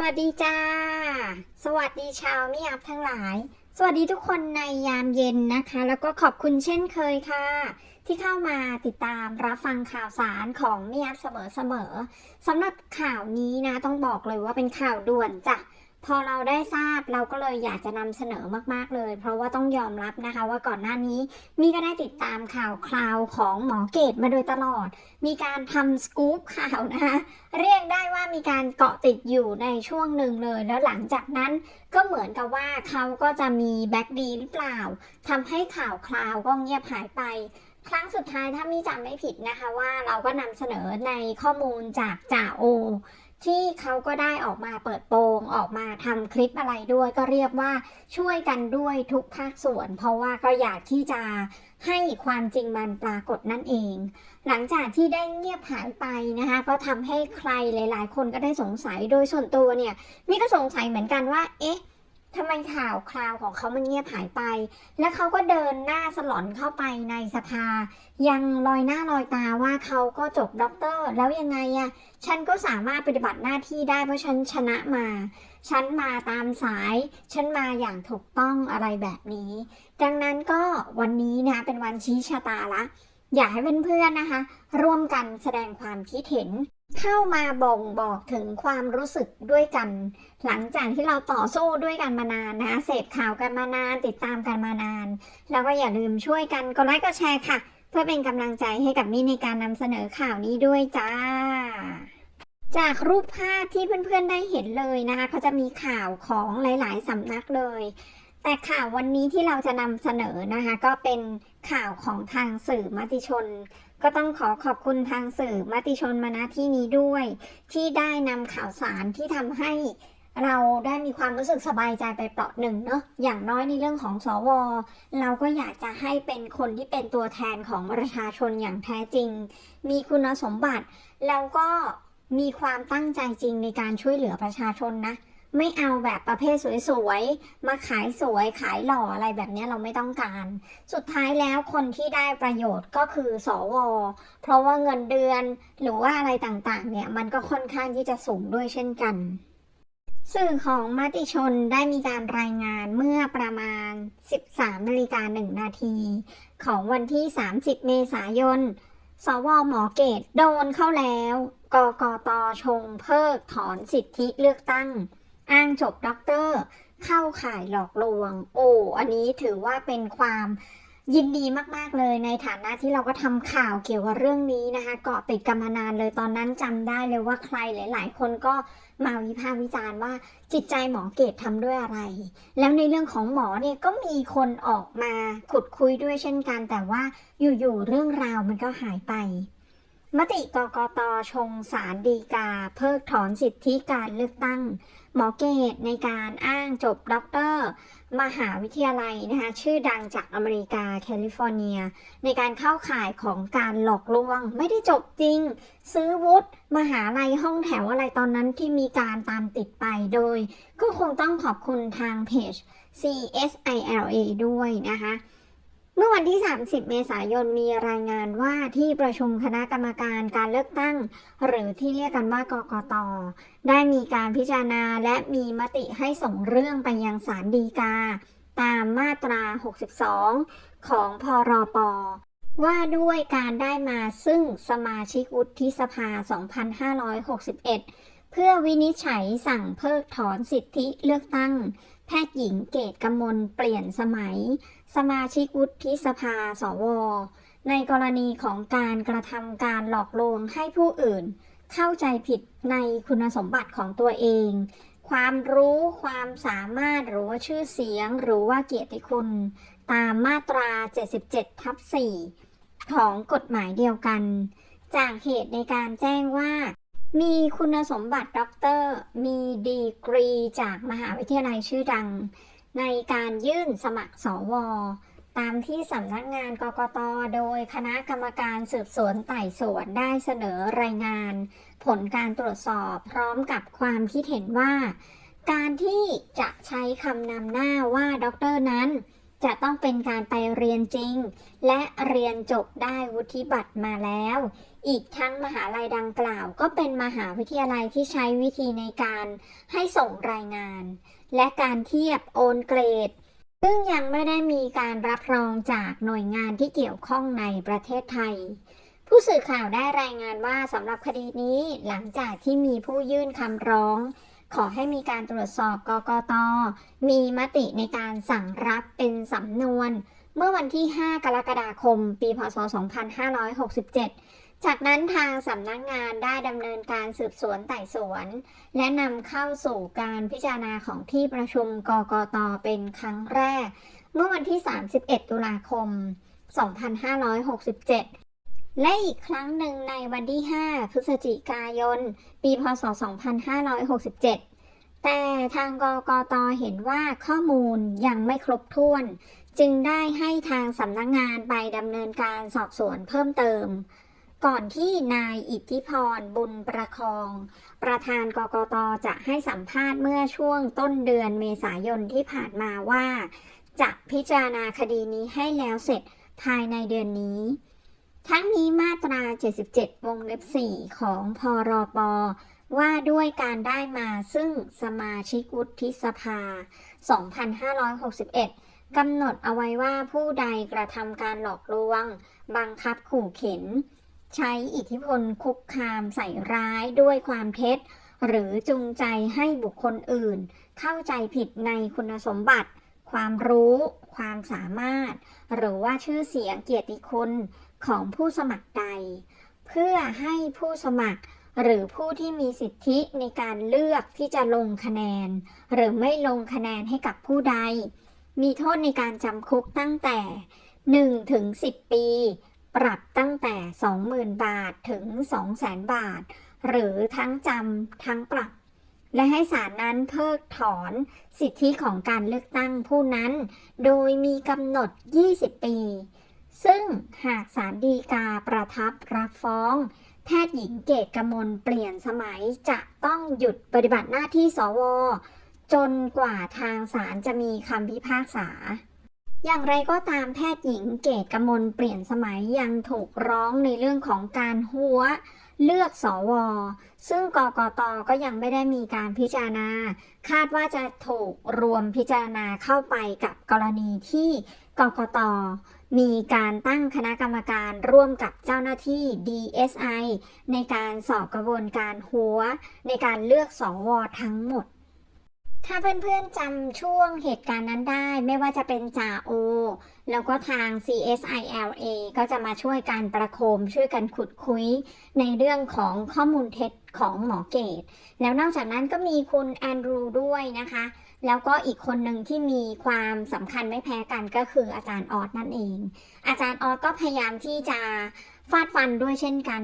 สวัสดีจ้า สวัสดีชาวมิอัพทั้งหลาย สวัสดีทุกคนในยามเย็นนะคะ แล้วก็ขอบคุณเช่นเคยค่ะ ที่เข้ามาติดตามรับฟังข่าวสารของมิอัพเสมอๆสำหรับข่าวนี้นะต้องบอกเลยว่าเป็นข่าวด่วนจ้ะ พอเราได้ทราบเราก็เลยอยากจะนำเสนอมากๆเลย เพราะว่าต้องยอมรับนะคะ ว่าก่อนหน้านี้มีก็ได้ติดตามข่าวคราวของหมอเกตมาโดยตลอด มีการทำสกู๊ปข่าวนะคะเรียกได้ว่ามีการเกาะติดอยู่ในช่วงหนึ่งเลย แล้วหลังจากนั้นก็เหมือนกับว่าเขาก็จะมีแบ็กดีหรือเปล่าทำให้ข่าวคราวก็เงียบหายไปครั้งสุดท้ายถ้ามีจำไม่ผิดนะคะว่าเราก็นำเสนอในข้อมูลจากจ่าโอ ที่เขาก็ได้ออกมาเปิดโปงออกมาทำคลิปอะไรด้วย ก็เรียกว่าช่วยกันด้วยทุกภาคส่วน เพราะว่าก็อยากที่จะให้ความจริงมันปรากฏนั่นเอง หลังจากที่ได้เงียบหายไปนะคะ ก็ทำให้ใครหลาย ๆ คนก็ได้สงสัยโดยส่วนตัวเนี่ยมีก็สงสัยเหมือนกันว่า เอ๊ะ ทำไมข่าวคราวของเขามันเงียบหายไป แล้วเขาก็เดินหน้าสลอนเข้าไปในสภา ยังลอยหน้าลอยตาว่าเขาก็จบด็อกเตอร์ แล้วยังไงอะฉันก็สามารถปฏิบัติหน้าที่ได้เพราะฉันชนะมา ฉันมาตามสาย ฉันมาอย่างถูกต้องอะไรแบบนี้ ดังนั้นก็วันนี้นะเป็นวันชี้ชะตาละ อยากให้เพื่อนๆนะคะ ร่วมกันแสดงความคิดเห็น เข้ามาบ่งบอกถึงความรู้สึกด้วยกัน หลังจากที่เราต่อสู้ด้วยกันมานานนะเสพข่าวกันมานาน ติดตามกันมานาน แล้วก็อย่าลืมช่วยกันกดไลค์กดแชร์ค่ะ เพื่อเป็นกำลังใจให้กับมี่ในการนำเสนอข่าวนี้ด้วยจ้า จากรูปภาพที่เพื่อนๆได้เห็นเลยนะคะก็จะมีข่าวของหลาย ๆสำนักเลยแต่ข่าววันนี้ที่เราจะนำเสนอนะคะ ก็เป็นข่าวของทางสื่อมติชน ก็ต้องขอขอบคุณทางสื่อมติชนมาณที่นี้ด้วย ที่ได้นำข่าวสารที่ทำให้เราได้มีความรู้สึกสบายใจไปเปราะหนึ่งเนาะอย่างน้อยในเรื่องของสวเราก็อยากจะให้เป็นคนที่เป็นตัวแทนของประชาชนอย่างแท้จริง มีคุณสมบัติ แล้วก็มีความตั้งใจจริงในการช่วยเหลือประชาชนนะ ไม่เอาแบบประเภทสวยๆ มาขายสวยขายหล่ออะไรแบบนี้เราไม่ต้องการ สุดท้ายแล้วคนที่ได้ประโยชน์ก็คือสว เพราะว่าเงินเดือนหรือว่าอะไรต่างๆ เนี่ย มันก็ค่อนข้างที่จะสูงด้วยเช่นกัน สื่อของมติชนได้มีการรายงานเมื่อประมาณ 13นาฬิกา1นาที ของวันที่ 30 เมษายน สวหมอเกตโดนเข้าแล้ว กกตชงเพิกถอนสิทธิเลือกตั้ง อ้างจบด็อกเตอร์ เข้าข่ายหลอกลวง โอ้ อันนี้ถือว่าเป็นความยินดีมากๆเลยในฐานะที่เราก็ทำข่าวเกี่ยวกับเรื่องนี้นะคะ เกาะติดกันมานานเลยตอนนั้นจำได้เลยว่าใครหลาย ๆ คนก็มาวิพากษ์วิจารณ์ว่าจิตใจหมอเกตทำด้วยอะไร แล้วในเรื่องของหมอเนี่ยก็มีคนออกมาขุดคุยด้วยเช่นกัน แต่ว่าอยู่ ๆ เรื่องราวมันก็หายไป มติกกตชงสารดีกา เพิกถอนสิทธิการเลือกตั้ง หมอเกตในการอ้างจบด็อกเตอร์ มหาวิทยาลัยนะคะชื่อดังจากอเมริกาแคลิฟอร์เนีย ในการเข้าข่ายของการหลอกลวง ไม่ได้จบจริง ซื้อวุฒิมหาลัยห้องแถวอะไรตอนนั้นที่มีการตามติดไปโดย ก็คงต้องขอบคุณทางเพจ CSILA ด้วยนะคะ เมื่อวันที่ 30 เมษายน มีรายงานว่าที่ประชุมคณะกรรมการการเลือกตั้ง หรือที่เรียกกันว่ากกต ได้มีการพิจารณาและมีมติให้ส่งเรื่องไปยังศาลฎีกา ตามมาตรา 62 ของพรปว่าด้วยการได้มาซึ่งสมาชิกวุฒิสภา 2561 เพื่อวินิจฉัยสั่งเพิกถอนสิทธิเลือกตั้ง แพทย์หญิงเกตกมลเปลี่ยนสมัย สมาชิกวุฒิสภาสว ในกรณีของการกระทำการหลอกลวงให้ผู้อื่น เข้าใจผิดในคุณสมบัติของตัวเอง ความรู้ความสามารถหรือว่าชื่อเสียงหรือว่าเกียรติคุณ ตามมาตรา 77 ทับ 4 ของกฎหมายเดียวกัน จากเหตุในการแจ้งว่า มีคุณสมบัติด็อกเตอร์ มีดีกรีจากมหาวิทยาลัยชื่อดัง ในการยื่นสมัครสว ตามที่สำนักงานกกตโดยคณะกรรมการสืบสวนไต่สวนได้เสนอรายงาน ผลการตรวจสอบพร้อมกับความคิดเห็นว่า การที่จะใช้คำนำหน้าว่าด็อกเตอร์นั้น จะต้องเป็นการไปเรียนจริง และเรียนจบได้วุฒิบัตรมาแล้ว อีกทั้งมหาลัยดังกล่าว ก็เป็นมหาวิทยาลัยที่ใช้วิธีในการให้ส่งรายงาน และการเทียบโอนเกรด ซึ่งยังไม่ได้มีการรับรองจากหน่วยงานที่เกี่ยวข้องในประเทศไทย ผู้สื่อข่าวได้รายงานว่าสำหรับคดีนี้หลังจากที่มีผู้ยื่นคำร้อง ขอให้มีการตรวจสอบกกต มีมติในการสั่งรับเป็นสำนวน เมื่อวันที่ 5 กรกฎาคม ปี พศ 2567 จากนั้นทางสำนักงานได้ดำเนินการสืบสวนไต่สวน และนำเข้าสู่การพิจารณาของที่ประชุมกกตเป็นครั้งแรก เมื่อวันที่ 31 ตุลาคม 2567 และอีกครั้งหนึ่งในวันที่ 5 พฤศจิกายน ปีพศ 2567 แต่ทางกกตเห็นว่าข้อมูลยังไม่ครบถ้วน จึงได้ให้ทางสำนักงงานไปดำเนินการสอบสวนเพิ่มเติม ก่อนที่นายอิทธิพรบุญประคอง ประธานกกตจะให้สัมภาษณ์เมื่อช่วงต้นเดือนเมษายนที่ผ่านมาว่า จะพิจารณาคดีนี้ให้แล้วเสร็จภายในเดือนนี้ ทั้งนี้มาตรา 77 วงเล็บ 4 ของพรปว่าด้วยการได้มาซึ่งสมาชิกวุฒิสภา 2561 กำหนดเอาไว้ว่าผู้ใดกระทำการหลอกลวง บังคับขู่เข็น ใช้อิทธิพลคุกคามใส่ร้ายด้วยความเท็จ หรือจูงใจให้บุคคลอื่น เข้าใจผิดในคุณสมบัติ ความรู้ ความสามารถ หรือว่าชื่อเสียงเกียรติคุณของผู้สมัครใด เพื่อให้ผู้สมัคร หรือผู้ที่มีสิทธิในการเลือกที่จะลงคะแนน หรือไม่ลงคะแนนให้กับผู้ใด มีโทษในการจำคุกตั้งแต่1ถึง10 ปี ปรับตั้งแต่ 20,000 บาทถึง 200,000 บาท หรือทั้งจำทั้งปรับ และให้ศาลนั้นเพิกถอนสิทธิของการเลือกตั้งผู้นั้น โดยมีกำหนด 20 ปี ซึ่งหากศาลฎีกาประทับรับฟ้องแพทย์หญิงเกตกมลเปลี่ยนสมัยจะต้องหยุดปฏิบัติหน้าที่สว จนกว่าทางศาลจะมีคำพิพากษา อย่างไรก็ตามแพทย์หญิงเกตกมลเปลี่ยนสมัยยังถูกร้องในเรื่องของการหัวเลือกสอวอซึ่งกกตก็ยังไม่ได้มีการพิจารณา คาดว่าจะถูกรวมพิจารณาเข้าไปกับกรณีที่กกตมีการตั้งคณะกรรมการร่วมกับเจ้าหน้าที่ DSI ในการสอบกระบวนการหัว ในการเลือกสอวอทั้งหมด ถ้าเพื่อนๆจำช่วงเหตุการณ์นั้นได้ ไม่ว่าจะเป็นจ่าโอ แล้วก็ทาง CSILA ก็จะมาช่วยกันประโคมช่วยกันขุดคุย ในเรื่องของข้อมูลเท็จของหมอเกต แล้วนอกจากนั้นก็มีคุณแอนดรูด้วยนะคะ แล้วก็อีกคนหนึ่งที่มีความสำคัญไม่แพ้กันก็คืออาจารย์ออสนั่นเอง อาจารย์ออสก็พยายามที่จะฟาดฟันด้วยเช่นกัน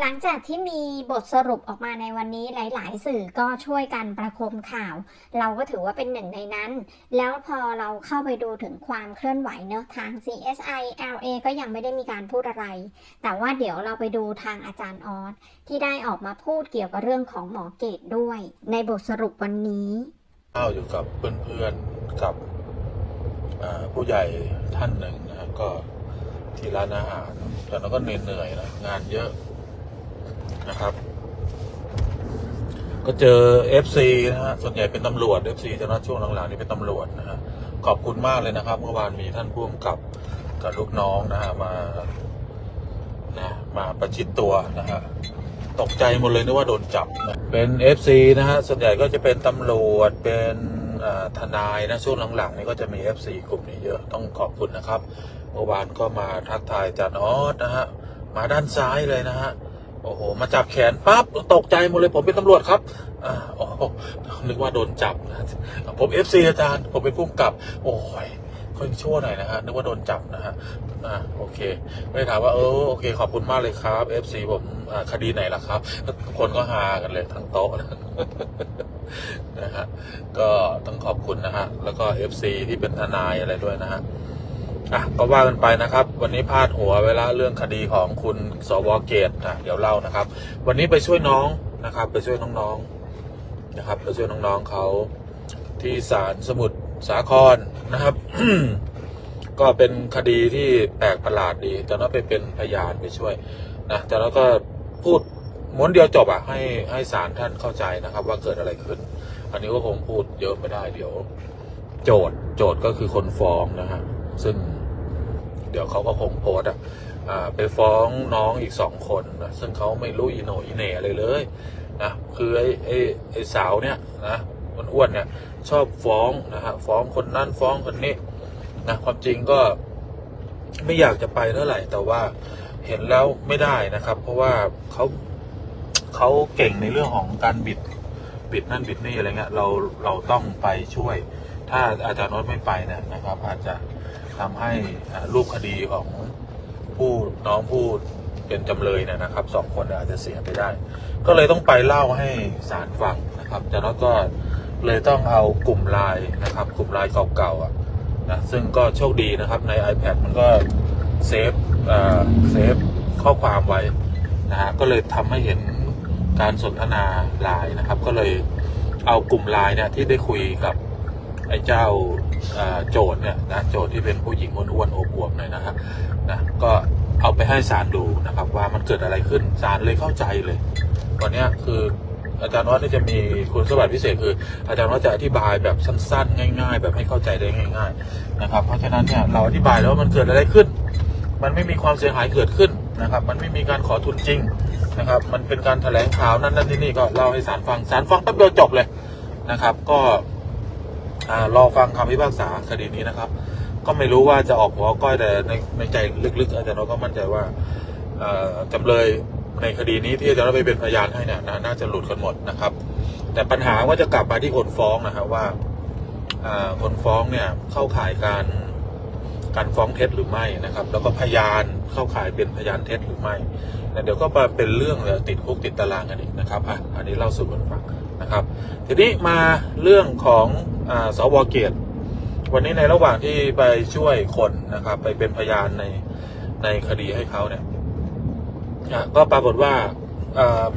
หลังจากที่มีบทสรุปออกมาในวันนี้หลาย ๆ สื่อก็ช่วยกันประคมข่าว เราก็ถือว่าเป็นหนึ่งในนั้น แล้วพอเราเข้าไปดูถึงความเคลื่อนไหวเนอะทาง CSI LA ก็ยังไม่ได้มีการพูดอะไร แต่ว่าเดี๋ยวเราไปดูทางอาจารย์ออสที่ได้ออกมาพูดเกี่ยวกับเรื่องของหมอเกตด้วย ในบทสรุปวันนี้เข้าอยู่กับเพื่อนๆกับผู้ใหญ่ท่านหนึ่งนะครับก็ที่ร้านอาหารแต่เราก็เหนื่อยๆนะงานเยอะ นะครับ ก็เจอ FC นะฮะส่วนใหญ่เป็นตำรวจ FC จะนัดช่วงหลังๆนี่เป็นตำรวจนะฮะขอบคุณมากเลยนะครับ เมื่อวานมีท่านผู้กำกับกับลูกน้องนะฮะมานะมาประชิดตัวนะฮะตกใจหมดเลยนึกว่าโดนจับนะเป็น FC นะฮะส่วนใหญ่ก็จะเป็นตำรวจเป็นทนายนะช่วงหลังๆนี่ก็จะมี FC กลุ่มนี้เยอะต้องขอบคุณนะครับเมื่อวานก็มาทักทายจารย์ออสนะฮะมาด้านซ้ายเลยนะฮะ โอ้โห มาจับแขนปั๊บตกใจหมดเลย ผมเป็นตำรวจครับอ่าโอ้นึกว่าโดนจับนะผม FC อาจารย์ ผมเป็นผู้กับ โอ้ยค่อยชั่วหน่อยนะฮะ นึกว่าโดนจับนะฮะ อ่า โอเค ไม่ถามว่า เออ โอเค ขอบคุณมากเลยครับ FC ผมอ่าคดีไหนล่ะครับ คนก็ฮากันเลยทั้งโต๊ะนะฮะ ก็ต้องขอบคุณนะฮะ แล้วก็ FC ที่เป็นทนายอะไรด้วยนะฮะ อะก็ว่ากันไปนะครับ วันนี้พาดหัวเวลาเรื่องคดีของคุณสวเกตนะเดี๋ยวเล่านะครับ วันนี้ไปช่วยน้องนะครับ ไปช่วยน้องๆนะครับ ไปช่วยน้องๆเขาที่ศาลสมุทรสาครนะครับ ก็เป็นคดีที่แปลกประหลาดดีตอนนั้นไปเป็นพยานไปช่วยนะแต่แล้วก็พูดม้วนเดียวจบอะให้ให้ศาลท่านเข้าใจนะครับ ว่าเกิดอะไรขึ้น อันนี้ก็คงพูดเยอะไม่ได้เดี๋ยว โจทย์โจทย์ก็คือคนฟ้องนะฮะซึ่ง เดี๋ยวเขาก็คงโพสอะไปฟ้องน้องอีกสองคนนะซึ่งเขาไม่รู้อีโนอีเหน่อะไรเลยนะคือไอ้ไอ้ไอ้สาวเนี่ยนะอ้วนๆเนี่ยชอบฟ้องนะฮะฟ้องคนนั้นฟ้องคนนี้นะความจริงก็ไม่อยากจะไปเท่าไหร่แต่ว่าเห็นแล้วไม่ได้นะครับ เพราะว่าเขาเขาเก่งในเรื่องของการบิดบิดนั่นบิดนี่อะไรเงี้ยเราเราต้องไปช่วย ถ้าอาจารย์น้ตไม่ไปเนี่ยนะครับ อาจจะ ทำให้รูปคดีของผู้น้องผู้เป็นจำเลยเนี่ยนะครับสองคนอาจจะเสียไปได้ ก็เลยต้องไปเล่าให้ศาลฟังนะครับจารย์โน้ตก็เลยต้องเอากลุ่มไลน์นะครับ กลุ่มไลน์เก่าๆอะนะซึ่งก็โชคดีนะครับใน iPad มันก็เซฟอ่าเซฟข้อความไว้นะฮะก็เลยทำให้เห็นการสนทนาไลน์นะครับ ก็เลยเอากลุ่มไลน์เนี่ยที่ได้คุยกับ ไอ้เจ้าโจทย์เนี่ยนะโจทย์ที่เป็นผู้หญิงอ้วนๆอวบหน่อยนะฮะนะก็เอาไปให้ศาลดูนะครับ ว่ามันเกิดอะไรขึ้นศาลเลยเข้าใจเลยวันนี้คืออาจารย์วัดนี่จะมีคุณสมบัติพิเศษคือ อาจารย์วัดจะอธิบายแบบสั้นๆ ง่าย ๆ แบบให้เข้าใจได้ง่าย ๆนะครับ เพราะฉะนั้นเนี่ยเราอธิบายแล้วว่ามันเกิดอะไรขึ้น มันไม่มีความเสียหายเกิดขึ้นนะครับ มันไม่มีการขอทุนจริงนะครับ มันเป็นการแถลงข่าวนั่นนั่นที่นี่ก็เล่าให้ศาลฟังศาลฟังแป๊บเดียวจบเลยนะครับ ก็ รอฟังคำพิพากษาคดีนี้นะครับ ก็ไม่รู้ว่าจะออกหัวก้อยแต่ในในใจลึกๆอาจารย์เราก็มั่นใจว่าจำเลยในคดีนี้ที่อาจารย์เราไปเป็นพยานให้เนี่ยน่าน่าจะหลุดกันหมดนะครับ แต่ปัญหาว่าจะกลับมาที่คนฟ้องนะครับว่าอ่าคนฟ้องเนี่ยเข้าข่ายการการฟ้องเท็จหรือไม่นะครับ แล้วก็พยานเข้าข่ายเป็นพยานเท็จหรือไม่แล้วเดี๋ยวก็มาเป็นเรื่องเลยติดคุกติดตารางกันอีกนะครับอะอันนี้เล่าสู่กันฟัง นะครับ ทีนี้มาเรื่องของอสวเกียรติวันนี้ในระหว่างที่ไปช่วยคนนะครับ ไปเป็นพยานในในคดีให้เขาเนี่ยก็ปรากฏว่า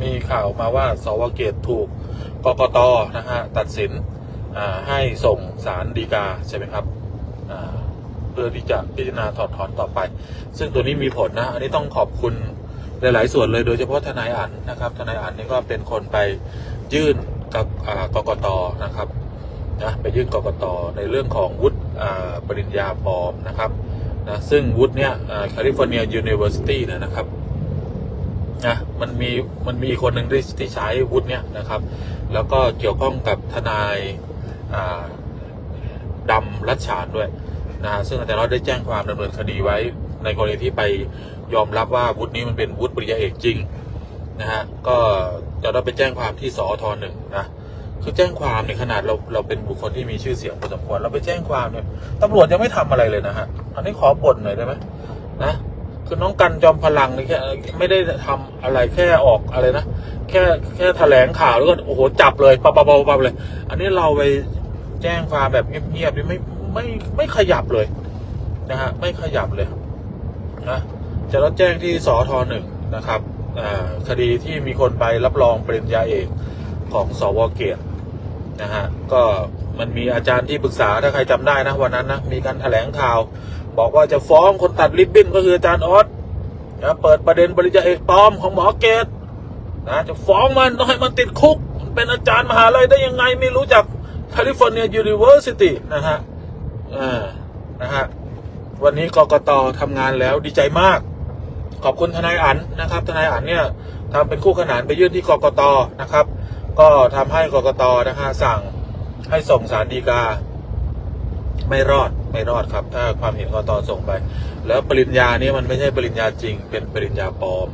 มีข่าวมาว่า สวเกียรติถูกกกตนะฮะตัดสินให้ส่งสารดีกาใช่ไหมครับเพื่อที่จะพิจารณาถอดถอนต่อไป ซึ่งตัวนี้มีผลนะ อันนี้ต้องขอบคุณหลาย ๆ ส่วนเลยโดยเฉพาะทนายอันนะครับทนายอันนี่ก็เป็นคนไปยื่น กับอ่ากกตนะครับนะไปยื่นกกตในเรื่องของวุฒิปริญญาปลอมนะครับนะซึ่งวุฒิเนี้ยแคลิฟอร์เนียยูนิเวอร์ซิตี้เนี่ยนะครับนะมันมีมันมีคนหนึ่งที่ที่ใช้วุฒิเนี้ยนะครับ แล้วก็เกี่ยวข้องกับทนายดำรัชฉานด้วยนะฮะซึ่งอาจารย์เราได้แจ้งความดำเนินคดีไว้ในกรณีที่ไปยอมรับว่าวุฒินี้มันเป็นวุฒิปริญญาเอกจริงนะฮะก็ จะได้ไปแจ้งความที่สอทหนึ่งนะคือแจ้งความในขนาดเราเราเป็นบุคคลที่มีชื่อเสียงพอสมควรเราไปแจ้งความเนี่ยตำรวจยังไม่ทำอะไรเลยนะฮะอันนี้ขอบ่นหน่อยได้ไหมนะคือน้องกันจอมพลังนี่แค่ไม่ได้ทำอะไรแค่ออกอะไรนะแค่แค่แถลงข่าวแล้วก็โอ้โหจับเลยปับปับปับปับเลย อันนี้เราไปแจ้งความแบบเงียบๆนี่ไม่ไม่ไม่ขยับเลยนะฮะไม่ขยับเลยนะจะรับแจ้งที่สอทหนึ่งนะครับ คดีที่มีคนไปรับรองปริญญาเอกของสวเกตนะฮะก็มันมีอาจารย์ที่ปรึกษาถ้าใครจำได้นะวันนั้นนะมีการแถลงข่าว บอกว่าจะฟ้องคนตัดริบบิ้นก็คืออาจารย์ออสนะเปิดประเด็นปริญญาเอกปลอมของหมอเกตนะจะฟ้องมันต้องให้มันติดคุก มันเป็นอาจารย์มหาลัยได้ยังไงไม่รู้จักแคลิฟอร์เนียยูนิเวอร์ซิตี้นะฮะอ่านะฮะวันนี้กกตทำงานแล้วดีใจมาก ขอบคุณทนายอันนะครับ ทนายอันเนี่ยทำเป็นคู่ขนานไปยื่นที่กกตนะครับ ก็ทำให้กกตนะฮะสั่งให้ส่งสารดีกา ไม่รอดไม่รอดครับ ถ้าความเห็นกกตส่งไป แล้วปริญญานี้มันไม่ใช่ปริญญาจริง เป็นปริญญาปลอม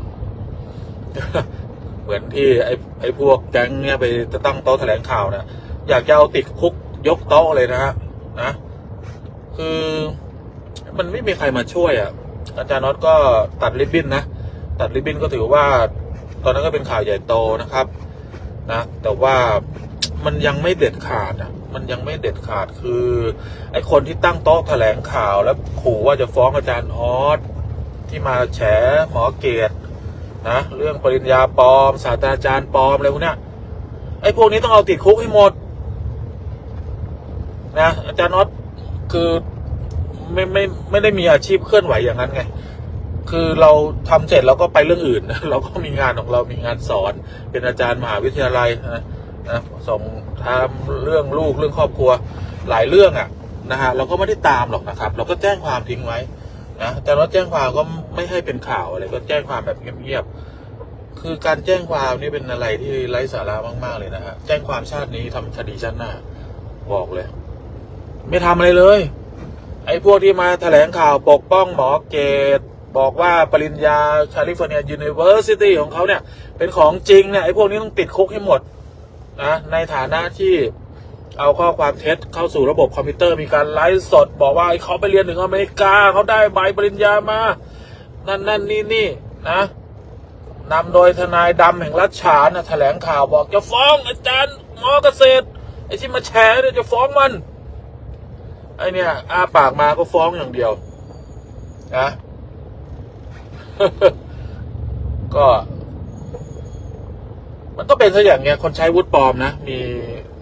เหมือนที่ไอ้ไอ้พวกแก๊งเนี่ยไปตั้งโต๊ะแถลงข่าวนะอยากจะเอาติดคุกยกโต๊ะเลยนะฮะนะคือมันไม่มีใครมาช่วยอะ อาจารย์น็อตก็ตัดริบบิ้นนะ ตัดริบบิ้นก็ถือว่า ตอนนั้นก็เป็นข่าวใหญ่โตนะครับ นะ แต่ว่ามันยังไม่เด็ดขาดอะ มันยังไม่เด็ดขาดคือ ไอ้คนที่ตั้งโต๊ะแถลงข่าวแล้วขู่ว่าจะฟ้องอาจารย์ออสที่มาแฉหมอเกตนะ เรื่องปริญญาปลอม ศาสตราจารย์ปลอมอะไรพวกเนี้ยไอ้พวกนี้ต้องเอาติดคุกให้หมดนะอาจารย์น็อตคือ ไม่ไม่ไม่ได้มีอาชีพเคลื่อนไหวอย่างนั้นไง คือเราทำเสร็จเราก็ไปเรื่องอื่น เราก็มีงานของเรามีงานสอน เป็นอาจารย์มหาวิทยาลัยนะนะส่งทำเรื่องลูกเรื่องครอบครัวหลายเรื่องอะ่ะนะฮะเราก็ไม่ได้ตามหรอกนะครับ เราก็แจ้งความทิ้งไว้นะแต่เราแจ้งความก็ไม่ให้เป็นข่าวอะไรก็แจ้งความแบบเงียบๆคือการแจ้งความนี่เป็นอะไรที่ไร้สาระมาก ๆ เลยนะฮะแจ้งความชาตินี้ทำคดีชาติหน้า บอกเลย ไม่ทำอะไรเลย อ้พวกที่มาแถลงข่าวปกป้องหมอเกต บอกว่าปริญญาแคลิฟอร์เนียยูนิเวอร์ซิตี้ของเขาเนี่ย เป็นของจริงเนี่ยไอ้พวกนี้ต้องติดคุกให้หมดนะในฐานะที่เอาข้อความเท็จเข้าสู่ระบบคอมพิวเตอร์มีการไลฟ์สด บอกว่าไอ้เขาไปเรียนถึงอเมริกาเขาได้ใบปริญญามา นั่นนั่นนี่นี่นะนำโดยทนายดำแห่งรัฐฉานนะแถลงข่าวบอกจะฟ้องอาจารย์หมอเกษตรไอ้ที่มาแฉเนี่ยจะฟ้องมัน ไอเนี่ยอาปากมาก็ฟ้องอย่างเดียวนะก็ มันก็เป็นซะอย่างเงี้ย คนใช้วุฒิปลอมนะมี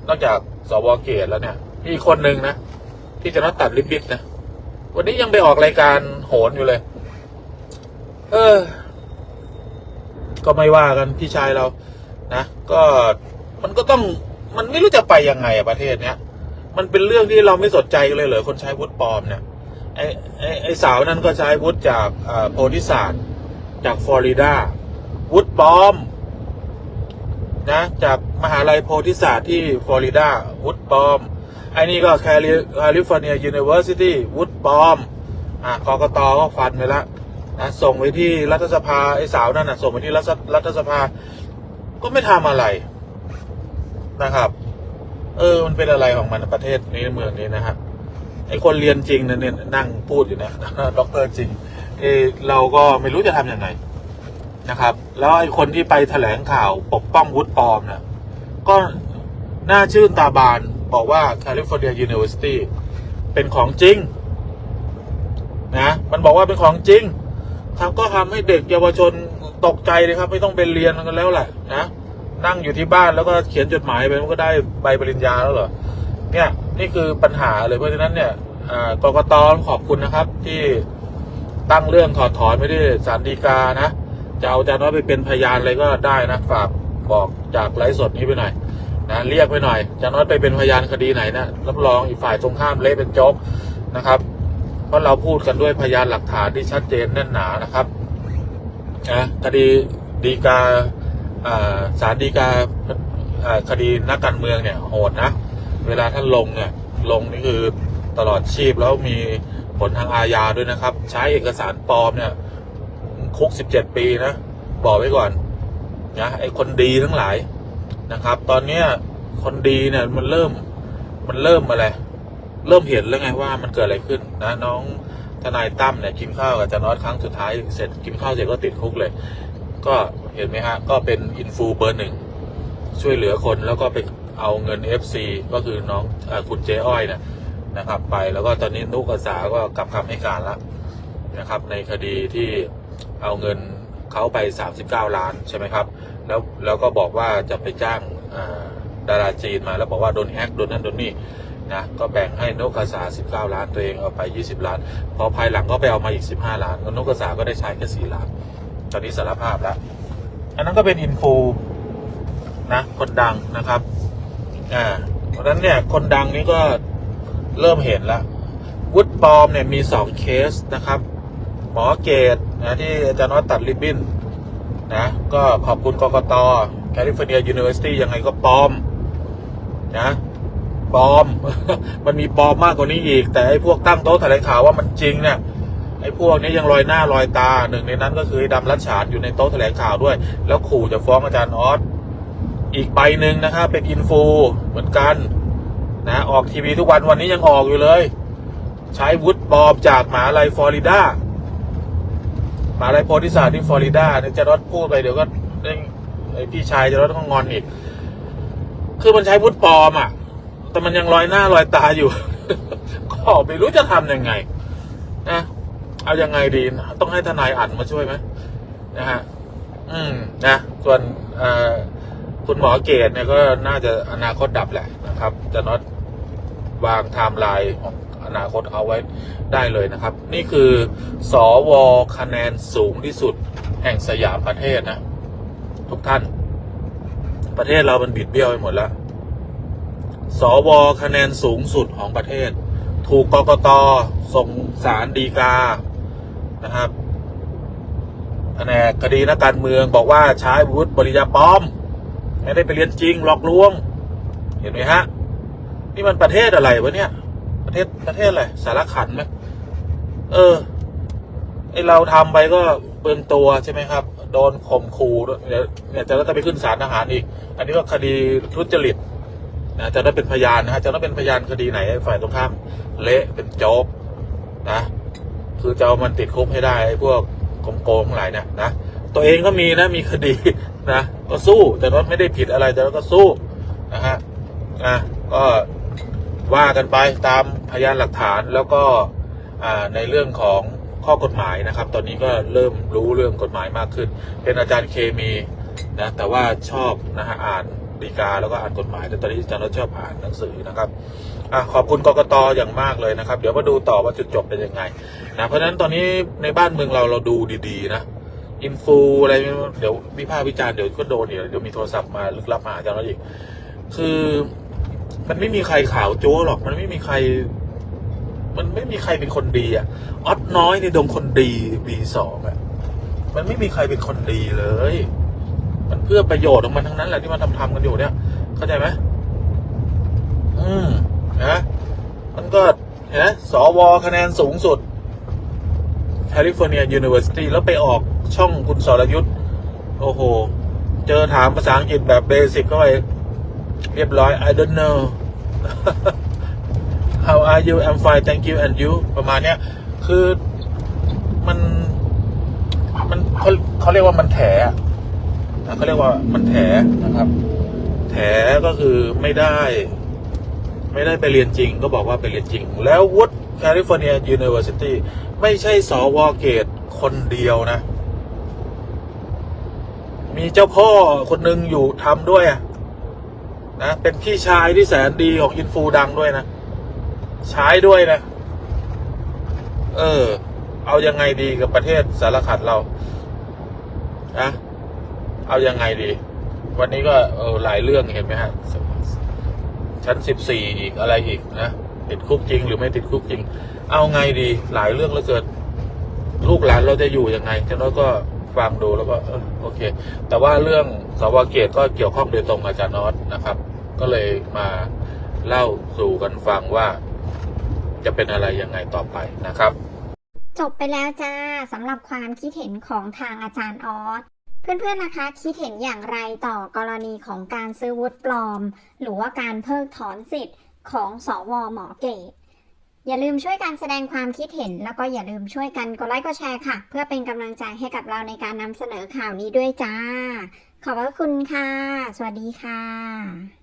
นอกจากสวเกตแล้วเนี่ย มีคนหนึ่งนะที่จะนัดตัดลิบบิดนะวันนี้ยังไปออกรายการโหนอยู่เลย เออ ก็ไม่ว่ากันพี่ชายเรา นะก็มันก็ต้องมันไม่รู้จะไปยังไงอะประเทศเนี้ย มันเป็นเรื่องที่เราไม่สนใจเลยเหรอคนใช้วุฒิปลอมเนี่ยไอ้ไอ้ไอ้สาวนั้นก็ใช้วุฒิจากโพธิศาสตร์จากฟลอริดาวุฒิปลอมนะจากมหาลัยโพธิศาสตร์ที่ฟลอริดาวุฒิปลอมไอ้นี่ก็แคลิแคลิฟอร์เนียยูนิเวอร์ซิตี้วุฒิปลอมอะกกตก็ฟันไปล้วนะส่งไปที่รัฐสภาไอ้สาวนั่นนะส่งไปที่รัฐรัฐสภา ก็ไม่ทำอะไรนะครับ เออ มันเป็นอะไรของมันประเทศนี้เมืองนี้นะฮะไอคนเรียนจริงนะเนี่ยนั่งพูดอยู่นี่ยด็อกเตอร์จริงเออเราก็ไม่รู้จะทำยังไงนะครับ แล้วไอคนที่ไปแถลงข่าวปกป้องวุฒิปลอมเนี่ยก็น่าชื่นตาบานบอกว่าแคลิฟอร์เนียยูนิเวอร์ซิตี้เป็นของจริง นะ มันบอกว่าเป็นของจริงทำก็ทำให้เด็กเยาวชนตกใจเลยครับ ไม่ต้องไปเรียนกันแล้วแหละนะ นั่งอยู่ที่บ้านแล้วก็เขียนจดหมายไปมันก็ได้ใบปริญญาแล้วเหรอเนี่ยนี่คือปัญหาเลยเพราะฉะนั้นเนี่ยอ่ากตอขอบคุณนะครับ ที่ตั้งเรื่องถอดถอนไม่ได้สารดีกานะจะเอาอาจารย์น้อยไปเป็นพยานอะไรก็ได้นะฝากบอกจากไลฟ์สดนี้ไปหน่อยนะเรียกไปหน่อยอาจารย์น้อยไปเป็นพยานคดีไหนนะรับรองอีกฝ่ายตรงข้ามเละเป็นโจ๊กนะครับเพราะเราพูดกันด้วยพยานหลักฐานที่ชัดเจนแน่นหนานะครับนะคดีดีกาอ่า สารดีกาคดีนักการเมืองเนี่ยโหดนะ เวลาท่านลงเนี่ยลงนี่คือตลอดชีพแล้วมีผลทางอาญาด้วยนะครับ ใช้เอกสารปลอมเนี่ยคุกสิบเจ็ดปีนะ บอกไว้ก่อนนะไอ้คนดีทั้งหลายนะครับ ตอนเนี้ยคนดีเนี่ยมันเริ่มมันเริ่มอะไรเริ่มเห็นแล้วไงว่ามันเกิดอะไรขึ้นนะน้องทนายตั้มเนี่ยกินข้าวกับจานอตครั้งสุดท้ายเสร็จกินข้าวเสร็จก็ติดคุกเลย ก็เห็นไหมฮะ ก็เป็นอินฟูเบอร์หนึ่งช่วยเหลือคนแล้วก็ไปเอาเงิน FC ก็คือน้องอคุณเจ๊อ้อยนะนะครับ ไปแล้วก็ตอนนี้นุกอาสาก็กลับคำให้การแล้วนะครับ ในคดีที่เอาเงินเขาไป 39 ล้านใช่ไหมครับ แล้วแล้วก็บอกว่าจะไปจ้างดาราจีนมา แล้วบอกว่าโดนแฮกโดนนั่นโดนนี่นะก็แบ่งให้นกกระสา 19 ล้านตัวเองเอาไป 20 ล้าน พอภายหลังก็ไปเอามาอีก 15 ล้านแล้วนกกระสาก็ได้ใช้แค่4ล้าน ตอนนี้สารภาพแล้ว อันนั้นก็เป็นอินฟูนะคนดังนะครับอ่าเพราะฉะนั้นเนี่ยคนดังนี้ก็เริ่มเห็นแล้ววุฒิปลอมเนี่ยมีสองเคสนะครับ หมอเกตนะที่อาจารย์วัดตัดริบบิ้นนะก็ขอบคุณกกตแคลิฟอร์เนียยูนิเวอร์ซิตี้ยังไงก็ปลอมนะปลอม มันมีปลอมมากกว่านี้อีก แต่ไอ้พวกตั้งโต๊ะแถลงข่าวว่ามันจริงเนี่ย ไอ้พวกนี้ยังลอยหน้าลอยตาหนึ่งในนั้นก็คือดำรัชฉานอยู่ในโต๊ะแถลงข่าวด้วย แล้วขู่จะฟ้องอาจารย์ออสอีกใบหนึ่งนะครับเป็นอินฟูเหมือนกันนะออกทีวีทุกวันวันนี้ยังออกอยู่เลย ใช้วุฒิปอมจากหมาลัยฟลอริดามาลัยโพธิศาสตร์ที่ฟลอริดาเนี่ยจะรถพูดไปเดี๋ยวก็ไอพี่ชายจะรถก็งอนอีก คือมันใช้วุฒิปลอมอะ แต่มันยังลอยหน้าลอยตาอยู่ ก็ไม่รู้จะทำยังไงนะ เอายังไงดีต้องให้ทนายอันมาช่วยไหมนะฮะอืมนะส่วนคุณหมอเกตเนี่ยก็น่าจะอนาคตดับแหละนะครับจะน็อตวางไทม์ไลน์ของอนาคตเอาไว้ได้เลยนะครับ นี่คือสอวคะแนนสูงที่สุดแห่งสยามประเทศนะ ทุกท่าน ประเทศเรามันบิดเบี้ยวไปหมดแล้วสวคะแนนสูงสุดของประเทศ ถูกกกตส่งสารดีกา นะครับแผนกคดีนักการเมืองบอกว่าใช้วุฒิปริญญาปลอม ไม่ได้ไปเรียนจริงหลอกลวง เห็นไหมฮะ นี่มันประเทศอะไรวะเนี่ย ประเทศประเทศอะไรสารขันไหมเออไอเราทำไปก็เปลืองตัวใช่ไหมครับ โดนข่มขู่เดี๋ยเนี่ยจะต้องไปขึ้นศาลทหารอีก อันนี้ก็คดีทุจริตนะจะได้เป็นพยานนะฮะจะต้องเป็นพยานคดีไหนฝ่ายตรงข้ามเละเป็นโจ๊กนะ คือจะเอามันติดคุกให้ได้ไอ้พวกโกงๆหลายเนี่ยนะตัวเองก็มีนะมีคดีนะก็สู้แต่ก็ไม่ได้ผิดอะไรแต่ก็สู้นะฮะนะก็ว่ากันไปตามพยานหลักฐานแล้วก็ในเรื่องของข้อกฎหมายนะครับ ตอนนี้ก็เริ่มรู้เรื่องกฎหมายมากขึ้น เป็นอาจารย์เคมีนะแต่ว่าชอบนะฮะอ่านดีกาแล้วก็อ่านกฎหมายแต่ตอนนี้อาจารย์ชอบอ่านหนังสือนะครับ อะขอบคุณกกตอย่างมากเลยนะครับ เดี๋ยวมาดูต่อว่าจุดจบเป็นยังไงนะเพราะฉะนั้นตอนนี้ในบ้านเมืองเราเราดูดีๆนะอินฟูอะไรเดี๋ยววิพากษ์วิจารณ์เดี๋ยวก็โดนเดี๋ยวเดี๋ยวมีโทรศัพท์มาลึกลับมาอาจารย์แล้วอีกคือมันไม่มีใครขาวโจ้หรอก มันไม่มีใคร มันไม่มีใครเป็นคนดีอะออดน้อยในดงคนดีปีสองอะมันไม่มีใครเป็นคนดีเลย มันเพื่อประโยชน์ของมันทั้งนั้นแหละที่มันทำทำกันอยู่เนี่ย เข้าใจไหมอืม นะมันก็เห็นไหมสวคะแนนสูงสุดแคลิฟอร์เนียยูนิเวอร์ซิตี้แล้วไปออกช่องคุณสรยุทธ์โอ้โห เจอถามภาษาอังกฤษแบบเบสิกเข้าไปเรียบร้อย I don't know How are you I'm fine thank you and you ประมาณเนี้ย คือมันมันเขาเขาเรียกว่ามันแถนะเขาเรียกว่ามันแถนะครับ แถก็คือไม่ได้ ไม่ได้ไปเรียนจริงก็บอกว่าไปเรียนจริง แล้ววุฒิแคลิฟอร์เนียยูนิเวอร์ซิตี้ไม่ใช่สวเกตคนเดียวนะ มีเจ้าพ่อคนหนึ่งอยู่ทำด้วยนะ เป็นพี่ชายที่แสนดีของอินฟูดังด้วยนะ ใช้ด้วยนะ เออ เอายังไงดีกับประเทศสารขัดเรานะเอายังไงดี วันนี้ก็เออหลายเรื่องเห็นไหมฮะ ชั้นสิบสี่อีกอะไรอีกนะติดคุกจริงหรือไม่ติดคุกจริง เอาไงดีหลายเรื่องเหลือเกินลูกหลานเราจะอยู่ยังไงฉะนั้นก็ฟังดูแล้วก็โอเค แต่ว่าเรื่องสวเกตก็เกี่ยวข้องโดยตรงกับอาจารย์นอตนะครับ ก็เลยมาเล่าสู่กันฟังว่า จะเป็นอะไรยังไงต่อไปนะครับ จบไปแล้วจ้าสำหรับความคิดเห็นของทางอาจารย์ออส เพื่อนๆ นะคะคิดเห็นอย่างไรต่อกรณีของการซื้อวุฒิปลอม หรือว่าการเพิกถอนสิทธิ์ของสวหมอเกตอย่าลืมช่วยกันแสดงความคิดเห็น แล้วก็อย่าลืมช่วยกันกดไลค์กดแชร์ค่ะ เพื่อเป็นกำลังใจให้กับเราในการนำเสนอข่าวนี้ด้วยจ้า ขอบพระคุณค่ะ สวัสดีค่ะ